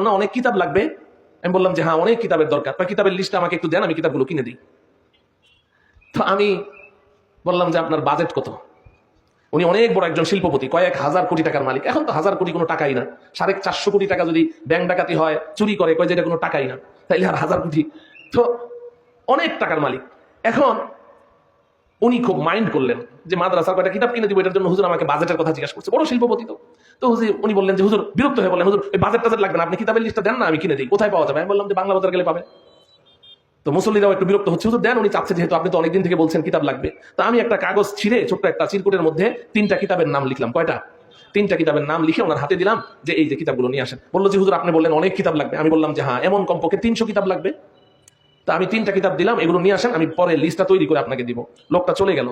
না, অনেক কিতাব লাগবে। আমি বললাম যে হ্যাঁ অনেক কিতাবের দরকার। বা কিতাবের লিস্ট আমাকে একটু দেন, আমি কিতাবগুলো কিনে দিই। তো আমি বললাম যে, আপনার বাজেট কত? উনি অনেক বড় একজন শিল্পপতি, কয়েক হাজার কোটি টাকার মালিক। এখন তো হাজার কোটি কোনো টাকাই না। সাড়ে চারশো কোটি টাকা যদি ব্যাংক ডাকাতি হয়, চুরি করে, কয় যেটা কোনো টাকাই না, তাইলে আর হাজার কোটি। তো অনেক টাকার মালিক। এখন উনি খুব মাইন্ড করলেন যে মাদ্রাসার কয়টা কিতাব কিনে দিব, এটার জন্য হুজুর আমাকে বাজেটের কথা জিজ্ঞাসা করছে। বড় শিল্পপতি তো। তো হুজুর, উনি বললেন যে, হুজুর, বিরক্ত হয়ে বললেন, হুজুর, ওই বাজেট টাজেট লাগবে না, আপনি কিতাবের লিস্টটা দেন না, আমি কিনে দিই। কোথায় পাওয়া যাবে? আমি বললাম যে, বাংলা বাজার গেলে পাবে তো মুসল্লিরাও একটু বিরক্ত হচ্ছে। হুজুর, দেন উনি চাচ্ছে, যেহেতু আপনি তো অনেকদিন থেকে বলছেন কিতাব লাগবে। তা আমি একটা কাগজ ছিঁড়ে ছোট্ট একটা চিরকুটের মধ্যে তিনটা কিতাবের নাম লিখলাম। কয়টা? তিনটা কিতাবের নাম লিখে ওনার হাতে দিলাম যে, এই যে কিতাবগুলো নিয়ে আসেন। বলল যে, হুজুর, আপনি বললেন অনেক কিতাব লাগবে। আমি বললাম যে হ্যাঁ এমন কমপক্ষে তিনশো কিতাব লাগবে। তা আমি তিনটা কিতাব দিলাম, এগুলো নিয়ে আসেন, আমি পরে লিস্টটা তৈরি করে আপনাকে দিব। লোকটা চলে গেল।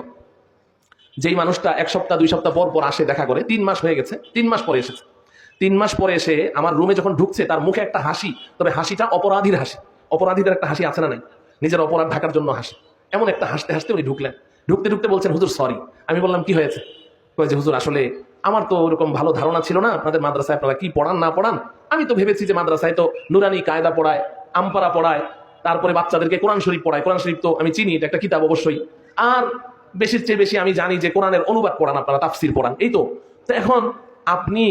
যেই মানুষটা এক সপ্তাহ, দুই সপ্তাহ পর পর আসে দেখা করে, তিন মাস হয়ে গেছে, তিন মাস পরে এসেছে। তিন মাস পরে এসে আমার রুমে যখন ঢুকছে, তার মুখে একটা হাসি, তবে হাসিটা অপরাধীর হাসি। অপরাধীদের একটা হাসি আছে না নাই? নিজের অপরাধ ঢাকার জন্য হাসি। এমন একটা হাসতে হাসতে উনি ঢুকলেন। ঢুকতে ঢুকতে বলছেন, হুজুর সরি আমি বললাম, কি হয়েছে? যে, হুজুর, আসলে আমার তো ওরকম ভালো ধারণা ছিল না, আপনাদের মাদ্রাসায় আপনারা কি পড়ান না পড়ান? আমি তো ভেবেছি যে মাদ্রাসায় তো নুরানি কায়দা পড়ায় আমপারা পড়ায় তারপরে বাচ্চাদেরকে কোরআন শরীফ পড়ায়। কোরআন শরীফ তো আমি চিনি, এটা একটা কিতাব অবশ্যই। আর বেশির চেয়ে বেশি আমি জানি যে কোরআনের অনুবাদ পড়ান আপনারা, তাফসির পড়ান, এই তো। তো এখন আপনি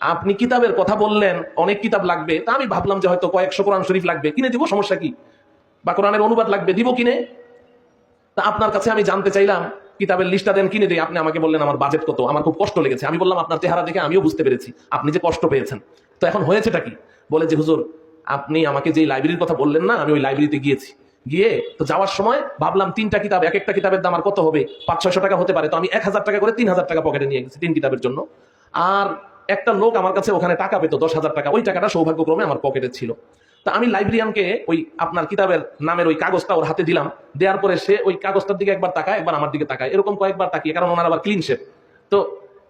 আপনি কিতাবের কথা বললেন, অনেক কিতাব লাগবে, তা আমি ভাবলাম যে হয়তো কয়েকশো কোরআন শরীফ লাগবে, কিনে দিব, সমস্যা কি? বা কোরআনের অনুবাদ লাগবে, দিব কিনে? তা আপনার কাছে আমি জানতে চাইলাম, কিতাবের লিস্টটা দেন, কিনে দিই। আপনি আমাকে বললেন, আমার বাজেট কত? আমার খুব কষ্ট লেগেছে। আমি বললাম, আপনার চেহারা দেখে আমিও বুঝতে পেরেছি। আপনি যে কষ্ট পেয়েছেন। তো এখন হয়েছেটা কি? বলে যে, হুজুর আপনি আমাকে যে লাইব্রেরির কথা বললেন না, আমি ওই লাইব্রেরিতে গিয়েছি। গিয়ে তো যাওয়ার সময় ভাবলাম, তিনটা কিতাব, এক একটা কিতাবের দাম আর কত হবে? পাঁচ, ছয়শো টাকা হতে পারে। তো আমি এক হাজার টাকা করে তিন হাজার টাকা পকেটে নিয়ে গেছি তিন কিতাবের জন্য। আর একটা লোক আমার কাছে ওখানে টাকা পেতো, দশ হাজার টাকা। ওই টাকাটা সৌভাগ্যক্রমে আমার পকেটে ছিল। তা আমি লাইব্রেরিয়ানকে ওই আপনার কিতাবের নামের ওই কাগজটা ওর হাতে দিলাম। দেওয়ার পরে সে ওই কাগজটার দিকে একবার তাকায়, একবার আমার দিকে তাকায়। এরকম কয়েকবার তাকিয়ে, কারণ ওনার আবার ক্লিন শেপ তো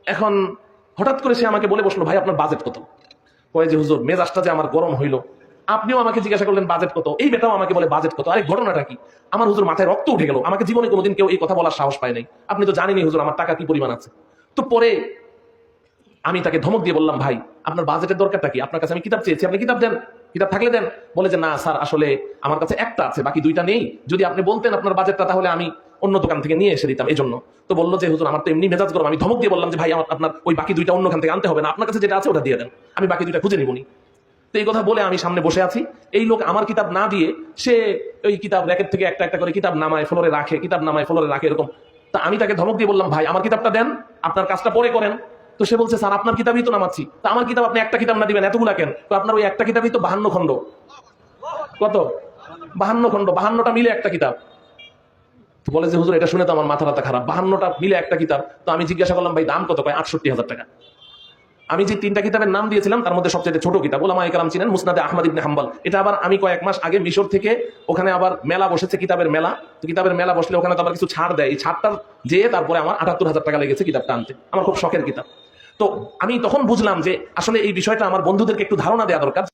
এখন হঠাৎ করে সে আমাকে বলে বসল, ভাই, আপনার বাজেট কত? কয়ে যে, হুজুর, মেজাজটা যে আমার গরম হইল। আপনিও আমাকে জিজ্ঞাসা করলেন, বাজেট কত? এই বেটাও আমাকে বলে, বাজেট কত? আরে, ঘটনাটা কি? আমার হুজুর মাথায় রক্ত উঠে গেল। আমাকে জীবনে কোনোদিন কেউ এই কথা বলার সাহস পায় নাই। আপনি তো জানেনই হুজুর, আমার টাকা কি পরিমাণ আছে। তো পরে আমি তাকে ধমক দিয়ে বললাম, ভাই, আপনার বাজেটের দরকারটা কি? আপনার কাছে আমি কিতাব চেয়েছি, আপনি কিতাব দেন। কিতাব থাকলে দেন। বলে যে, না, স্যার, আসলে আমার কাছে একটা আছে, বাকি দুইটা নেই। যদি আপনি বলতেন আপনার বাজেটটা, তাহলে আমি অন্য দোকান থেকে নিয়ে এসে দিতাম। এই জন্য তো বলল যে, হুজুর, আমার তো এমনি মেজাজ গরম। আমি ধমক দিয়ে বললাম যে, ভাই, আমার, আপনার ওই বাকি দুইটা অন্য খান থেকে আনতে হবে না। আপনার কাছে যেটা আছে, ওটা দিয়ে দেন। আমি বাকি দুইটা খুঁজে নিবনি তো এই কথা বলে আমি সামনে বসে আছি। এই লোক আমার কিতাব না দিয়ে সে ওই কিতাব র্যাকেট থেকে একটা একটা করে কিতাব নামায়, ফ্লোরে রাখে, কিতাব নামায়, ফ্লোরে রাখে, এরকম। তা আমি তাকে ধমক দিয়ে বললাম, ভাই, আমার কিতাবটা দেন, আপনার কাজটা পরে করেন। তো সে বলছে, স্যার, আপনার কিতাবই তো নামাচ্ছি। তা আমার কিতাব আপনি একটা কিতাব না দিবেন, এতগুলা কেন? তো আপনার ওই একটা কিতাবই তো বাহান্ন খণ্ড। কত? বাহান্ন খণ্ড, বাহান্নটা মিলে একটা কিতাব। বলে যে, হুজুর, এটা শুনে তো আমার মাথা ব্যথা খারাপ। বাহান্নটা মিলে একটা কিতাব। তো আমি জিজ্ঞাসা করলাম, ভাই, দাম কত? কয়, আটষট্টি হাজার টাকা। আমি যে তিনটা কিতাবের নাম দিয়েছিলাম, তার মধ্যে সবচেয়ে ছোট কিতাব ওলামা একরাম ছিলেন মুসনাদে আহমদ ইবনে হাম্বল। এটা আবার আমি কয়েক মাস আগে মিশর থেকে ওখানে আবার মেলা বসেছে কিতাবের মেলা। তো কিতাবের মেলা বসলে ওখানে তো আবার কিছু ছাড় দেয়। এই ছাড়টার যেয়ে তারপরে আমার আটাত্তর হাজার টাকা লেগেছে কিতাবটা আনতে। আমার খুব শখের কিতাব। তো আমি তখন বুঝলাম যে আসলে এই বিষয়টা আমার বন্ধুদেরকে একটু ধারণা দেওয়া দরকার।